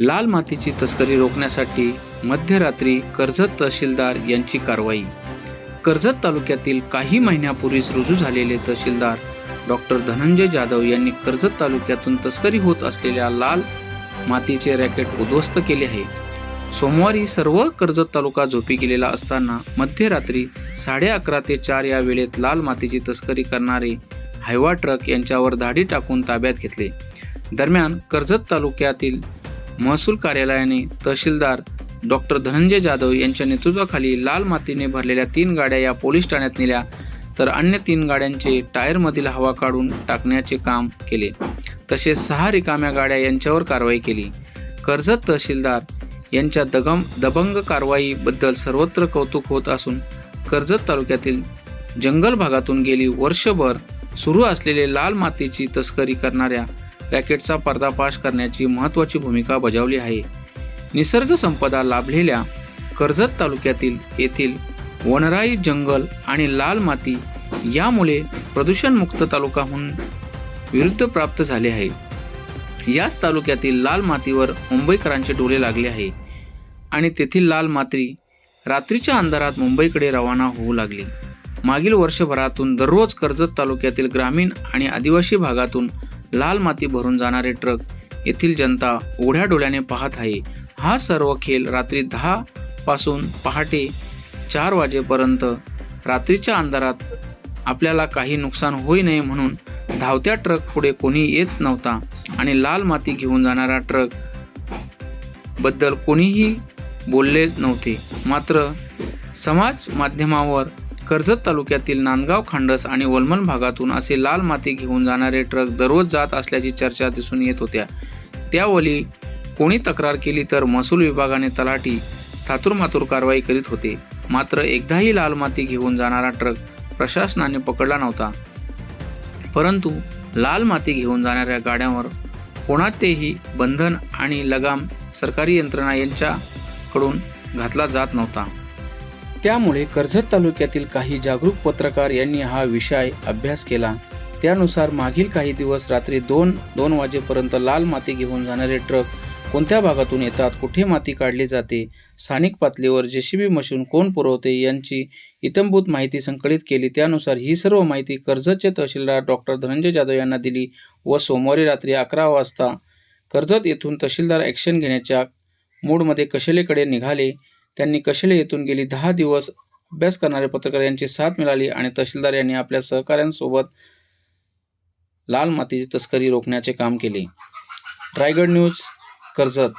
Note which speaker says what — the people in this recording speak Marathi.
Speaker 1: लाल मातीची तस्करी रोखण्यासाठी मध्यरात्री कर्जत तहसीलदार यांची कारवाई. कर्जत तालुक्यातील काही महिन्यापूर्वीच रुजू झालेले तहसीलदार डॉक्टर धनंजय जाधव यांनी कर्जत तालुक्यातून तस्करी होत असलेल्या लाल मातीचे रॅकेट उद्ध्वस्त केले आहे. सोमवारी सर्व कर्जत तालुका झोपी गेलेला असताना मध्यरात्री साडे अकरा ते चार या वेळेत लाल मातीची तस्करी करणारे हायवा ट्रक यांच्यावर धाडी टाकून ताब्यात घेतले. दरम्यान कर्जत तालुक्यातील महसूल कार्यालयाने तहसीलदार डॉक्टर धनंजय जाधव यांच्या नेतृत्वाखाली लाल मातीने भरलेल्या तीन गाड्या या पोलीस ठाण्यात नेल्या तर अन्य तीन गाड्यांचे टायरमधील हवा काढून टाकण्याचे काम केले. तसेच सहा रिकाम्या गाड्या यांच्यावर कारवाई केली. कर्जत तहसीलदार यांच्या दगम दबंग कारवाईबद्दल सर्वत्र कौतुक होत असून कर्जत तालुक्यातील जंगल भागातून गेली वर्षभर सुरू असलेले लाल मातीची तस्करी करणाऱ्या रॅकेटचा पर्दाफाश करण्याची महत्त्वाची भूमिका बजावली आहे. निसर्ग संपदा लाभलेल्या कर्जत तालुक्यातील येथील वनराई जंगल आणि लाल माती यामुळे प्रदूषणमुक्त तालुका म्हणून विरुद्ध प्राप्त झाले आहे. याच तालुक्यातील लाल मातीवर मुंबईकरांचे डोळे लागले आहे आणि तेथील लाल माती रात्रीच्या अंधारात मुंबईकडे रवाना होऊ लागली. मागील वर्षभरातून दररोज कर्जत तालुक्यातील ग्रामीण आणि आदिवासी भागातून लाल माती भरून जाणारे ट्रक येथील जनता उघड्या डोळ्याने पाहत आहे. हा सर्व खेळ रात्री दहा पासून पहाटे चार वाजेपर्यंत रात्रीच्या अंधारात आपल्याला काही नुकसान होई नये म्हणून धावत्या ट्रक पुढे कोणी येत नव्हता आणि लाल माती घेऊन जाणारा ट्रकबद्दल कोणीही बोलले नव्हते. मात्र समाज माध्यमावर कर्जत तालुक्यातील नांदगाव खांडस आणि वलमन भागातून असे लाल माती घेऊन जाणारे ट्रक दररोज जात असल्याची चर्चा दिसून येत होत्या. त्यावेळी कोणी तक्रार केली तर महसूल विभागाने तलाठी थातुरमातुर कारवाई करीत होते. मात्र एकदाही लाल माती घेऊन जाणारा ट्रक प्रशासनाने पकडला नव्हता. परंतु लाल माती घेऊन जाणाऱ्या गाड्यांवर कोणातेही बंधन आणि लगाम सरकारी यंत्रणा यांच्याकडून घातला जात नव्हता. त्यामुळे कर्जत तालुक्यातील काही जागरूक पत्रकार यांनी हा विषय अभ्यास केला. त्यानुसार मागील काही दिवस रात्री दोन दोन वाजेपर्यंत लाल माती घेऊन जाणारे ट्रक कोणत्या भागातून येतात कुठे माती काढली जाते स्थानिक पातळीवर जेसीबी मशीन कोण पुरवते यांची इतंभूत माहिती संकलित केली. त्यानुसार ही सर्व माहिती कर्जतचे तहसीलदार डॉक्टर धनंजय जाधव यांना दिली व सोमवारी रात्री अकरा वाजता कर्जत येथून तहसीलदार ॲक्शन घेण्याच्या मूडमध्ये कशेलेकडे निघाले. त्यांनी कशेले येथून गेली? दहा दिवस अभ्यास करणारे पत्रकार यांची साथ मिळाली आणि तहसीलदार यांनी आपल्या सहकाऱ्यांसोबत लाल मातीची तस्करी रोखण्याचे काम केले. रायगड न्यूज कर्जत